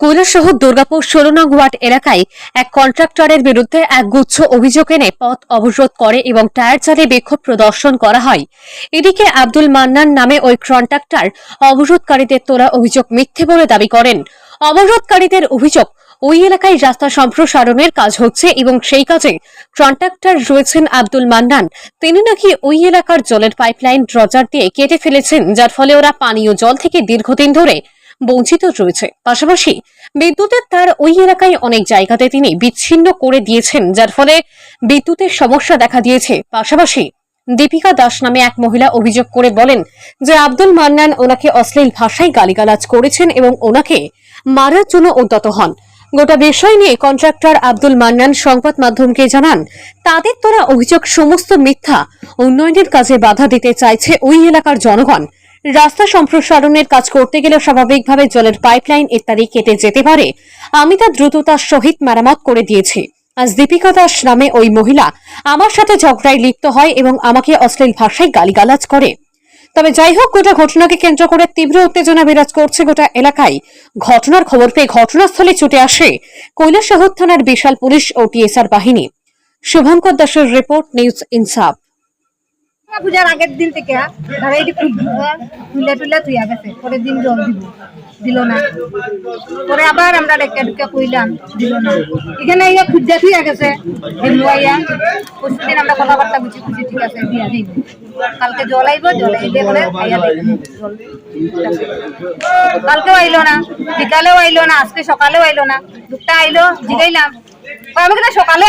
কৈলাসহর, দুর্গাপুর, ষোলো নং ওয়ার্ড এলাকায় এক কন্ট্রাক্টরের বিরুদ্ধে এক গুচ্ছ অভিযোগ এনে পথ অবরোধ করে এবং টায়ার চালিয়ে বিক্ষোভ প্রদর্শন করা হয়। এদিকে আব্দুল মান্নান নামে ওই কন্ট্রাক্টর অবরোধকারীদের তোলা অভিযোগ মিথ্যে বলে দাবি করেন। অবরোধকারীদের অভিযোগ, ওই এলাকায় রাস্তা সম্প্রসারণের কাজ হচ্ছে এবং সেই কাজে কন্ট্রাক্টর রয়েছেন আব্দুল মান্নান। তিনি নাকি ওই এলাকার জলের পাইপলাইন ড্রজার দিয়ে কেটে ফেলেছেন, যার ফলে ওরা পানীয় জল থেকে দীর্ঘদিন ধরে বঞ্চিত রয়েছে। পাশাপাশি বিদ্যুতের তার ওই এলাকায় অনেক জায়গাতে তিনি বিচ্ছিন্ন করে দিয়েছেন, যার ফলে বিদ্যুতের সমস্যা দেখা দিয়েছে। পাশাপাশি দীপিকা দাস নামে এক মহিলা অভিযোগ করে বলেন যে আব্দুল মান্নান ওনাকে অশ্লীল ভাষায় গালিগালাজ করেছেন এবং ওনাকে মারার জন্য উদ্যত হন। গোটা বিষয় নিয়ে কন্ট্রাক্টর আব্দুল মান্নান সংবাদ মাধ্যমকে জানান, তাদের তোলা অভিযোগ সমস্ত মিথ্যা, উন্নয়নের কাজে বাধা দিতে চাইছে ওই এলাকার জনগণ। রাস্তা সম্প্রসারণের কাজ করতে গেলে স্বাভাবিকভাবে জলের পাইপলাইন ইত্যাদি কেটে যেতে পারে। আমি তা দ্রুততার সহিত মেরামত করে দিয়েছি। আজ দীপিকা দাস নামে ওই মহিলা আমার সাথে ঝগড়ায় লিপ্ত হয় এবং আমাকে অশ্লীল ভাষায় গালিগালাজ করে। তবে যাই হোক, গোটা ঘটনাকে কেন্দ্র করে তীব্র উত্তেজনা বিরাজ করছে গোটা এলাকায়। ঘটনার খবর পেয়ে ঘটনাস্থলে ছুটে আসে কৈলাসহর থানার বিশাল পুলিশ ও টিএসআর বাহিনী। শুভঙ্কর দাসের রিপোর্ট, নিউজ ইনসাফ। পূজার আগের দিন থেকে ধরে এটি তুলে তুলে তুই গেছে। পরের দিন জল দিব, দিল না। পরে আবার আমরা ডেকে ডেকে কইলাম, দিল না। এখানে ইয়ে খুঁজা থুইয়া গেছে হিমুয়াইয়া পরশুদিন আমরা কথাবার্তা বুঝি খুঁজি ঠিক আছে, দিয়া দিই কালকে জল আইব, জল আইলে খাইয়া কালকেও আইলো না, বিকালেও আইলো না, আজকে সকালেও আইলো না। দুটা আইলো, জিগাইলাম। কই আমি কিনা সকালে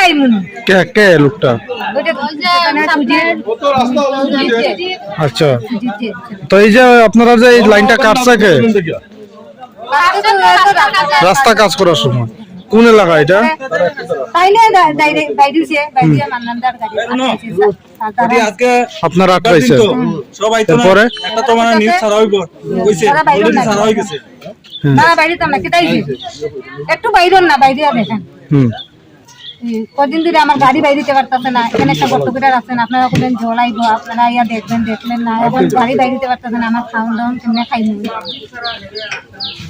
কে কে লোকটা? আচ্ছা। তো এই যে আপনারা যে এই লাইনটা কাটছে কে? রাস্তা কাজ করার সময়। কোন এলাকা এটা? আপনারা আটকাইছে তো না এরপরে? একটা তো নিউজ ছাড়া হইব। কইছে তারা বাইরে না। ছাড়া হয়ে গেছে। না বাইরে তো না কেটাই একটু বাইরে না বাইরে দেখেন কদিন ধরে আমার গাড়ি বাইরে দিতে পারতেছে না এখানে একটা গর্ত কেটে রাখছেন আপনারা কোনদিন জল আইব আপনারা ইয়া দেখবেন দেখলেন না এখন গাড়ি বাইরে দিতে পারতেছে না আমার খাওয়ান দাওয়ান কেমনে খাই নি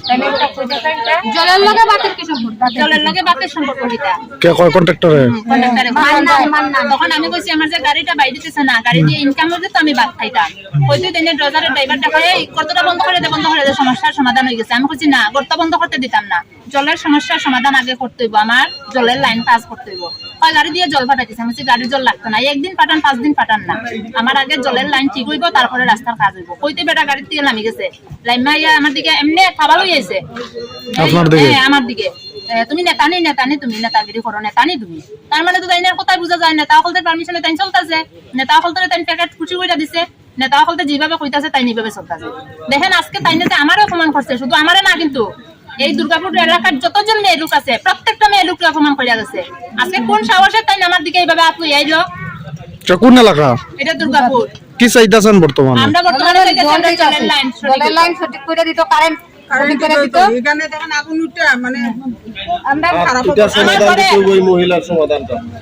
তাহলে এটা কইতে জলের লগে বাতের কি সম্পর্ক? জলের লগে বাতের সম্পর্ক কে কয় কন্ট্রাক্টরে তখন আমি কইছি আমার যে গাড়িটা বাইরে দিতেছে না গাড়ি দিয়ে ইনকাম হলে তো আমি বাদ খাইতাম। কইতে তেনে ড্রাইভারের ড্রাইভারটা এই বন্ধ করে দে বন্ধ করে দে সমস্যার সমাধান হয়ে গেছে। আমি কইছি না গর্ত বন্ধ করতে দিতাম না। জলের সমস্যার সমাধান আগে করতে হইব আমার জলের লাইন পাস করতে হইব। হয় গাড়ি দিয়ে জল ফাটাইতেছে আমি গাড়ির জল লাগতো না একদিন পাঠান পাঁচ দিন পাঠান না। আমার আগে জলের লাইন ঠিক হইব তারপরে রাস্তার কাজ হইব। কইতে বেটা গাড়ির থেকে নামি গেছে। লাইমা ইয়া আমার দিকে এমনি খাবার লই আইছে। আপনার দিকে? আমার দিকে। তুমি নেতানি নেতানি তুমি নেতাগিরি করো নেতানি তুমি। তার মানে তো তাইনের কথাই বুঝা যায় নেতা সকলতে পারমিশনে তাই চলতেছে। নেতা সকলতে তাই প্যাকেট খুশি করে দিছে। নেতা সকলতে যেভাবে কইতাছে তাই নিভাবে চলতেছে। দেখেন আজকে তাই নেতা আমারও অপমান করছে শুধু আমারে না কিন্তু। এই দুর্গাপুর এলাকার যতজন মেয়ে লোক আছে প্রত্যেকটা মেয়ে লোককে অপমান করে গেছে। আজকে কোন সাহসে তাই আমার দিকে এইভাবে হাত লই আইলো? কোন এলাকা? এটা দুর্গাপুর। কি চাইতেছেন বর্তমানে? আমরা বর্তমানে লাইন লাইন সঠিক করে দিত কারেন্ট মানে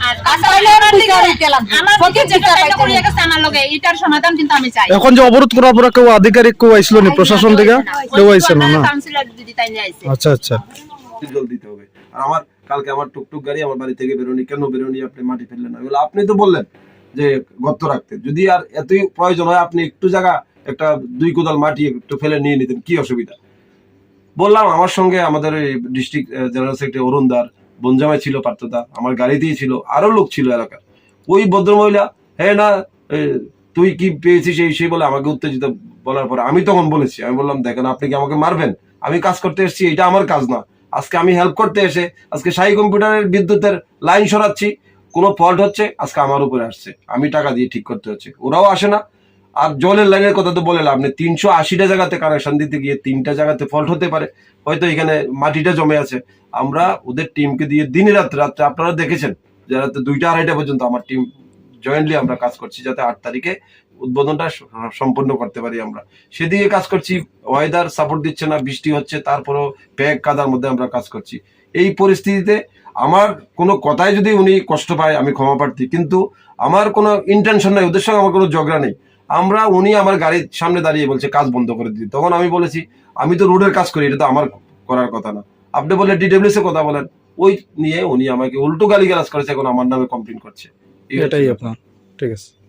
আর আসলে আমার দিকে বিচার হইতে লাগবে। আমার দিকে সঠিক যেটা বিচার তাইলে পাইতে করিয়া গেছে আমার লগে এটার সমাধান কিন্তু আমি চাই। এখন যে অবরোধ করার পরে কেউ আধিকারিক কেউ আইছিল নি? প্রশাসন থেকে কেউ আইছে না না? কাউন্সিলর দিদি তাই নিয়ে আইছে। আচ্ছা আচ্ছা। জল দিতে হবে। আর আমার কালকে আমার টুকটুক গাড়ি আমার বাড়ি থেকে বেরোনি কেন বেরোনি আপনি মাটি ফেললেন না। আপনি তো বললেন যে গর্ত রাখতে। যদি আর এতই প্রয়োজন হয় আপনি একটু জায়গা একটা দুই কোদাল মাটি একটু ফেলে নিয়ে নিতেন। কি অসুবিধা? বললাম আমার সঙ্গে আমাদের ডিস্ট্রিক্ট জেনারেল সেক্রেটারি অরুণ দার বনজামাই ছিল পার্থদা আমার গাড়িতেই ছিল, আরও লোক ছিল এলাকার। ওই ভদ্রমহিলা হ্যাঁ না তুই কি পেয়েছিস এই সেই? বলে আমাকে উত্তেজিত বলার পরে আমি তখন বলেছি, আমি বললাম, দেখেন, আপনি কি আমাকে মারবেন? আমি কাজ করতে এসেছি এটা আমার কাজ না। আজকে আমি হেল্প করতে এসে, আজকে শাহী কম্পিউটারের বিদ্যুতের লাইন সরাচ্ছি, কোনো ফল্ট হচ্ছে, আজকে আমার উপরে আসছে। আমি টাকা দিয়ে ঠিক করতে হচ্ছে। ওরাও আসে না আর জলের লাইনের কথা তো বলে লাভ নেই। তিনশো আশিটা জায়গাতে কানেকশন দিতে গিয়ে তিনটা জায়গাতে ফল্ট হতে পারে। হয়তো এখানে মাটিটা জমে আছে। আমরা ওদের টিমকে দিয়ে দিনে রাত্রে রাত্রে আপনারা দেখেছেন, যে রাতে দুইটা আড়াইটা পর্যন্ত আমার টিম জয়েন্টলি আমরা কাজ করছি, যাতে আট তারিখে উদ্বোধনটা সম্পন্ন করতে পারি আমরা। সেদিকে কাজ করছি ওয়েদার সাপোর্ট দিচ্ছে না, বৃষ্টি হচ্ছে, তারপরও প্যাক কাদার মধ্যে আমরা কাজ করছি। এই পরিস্থিতিতে আমার কোনো কথায় যদি উনি কষ্ট পায়, আমি ক্ষমা প্রার্থী। কিন্তু আমার কোনো ইন্টেনশন নাই, ওদের সঙ্গে আমার কোনো ঝগড়া নেই। আমরা, উনি আমার গাড়ির সামনে দাঁড়িয়ে বলছে, কাজ বন্ধ করে দিতে। তখন আমি বলেছি, আমি তো রোডের কাজ করি, এটা তো আমার করার কথা না। আপনি বলে ডিডব্লিউসি কথা বলেন। ওই নিয়ে উনি আমাকে উল্টো গালি করেছে, এখন আমার নামে কমপ্লেন করছে। এটাই আপনার, ঠিক আছে।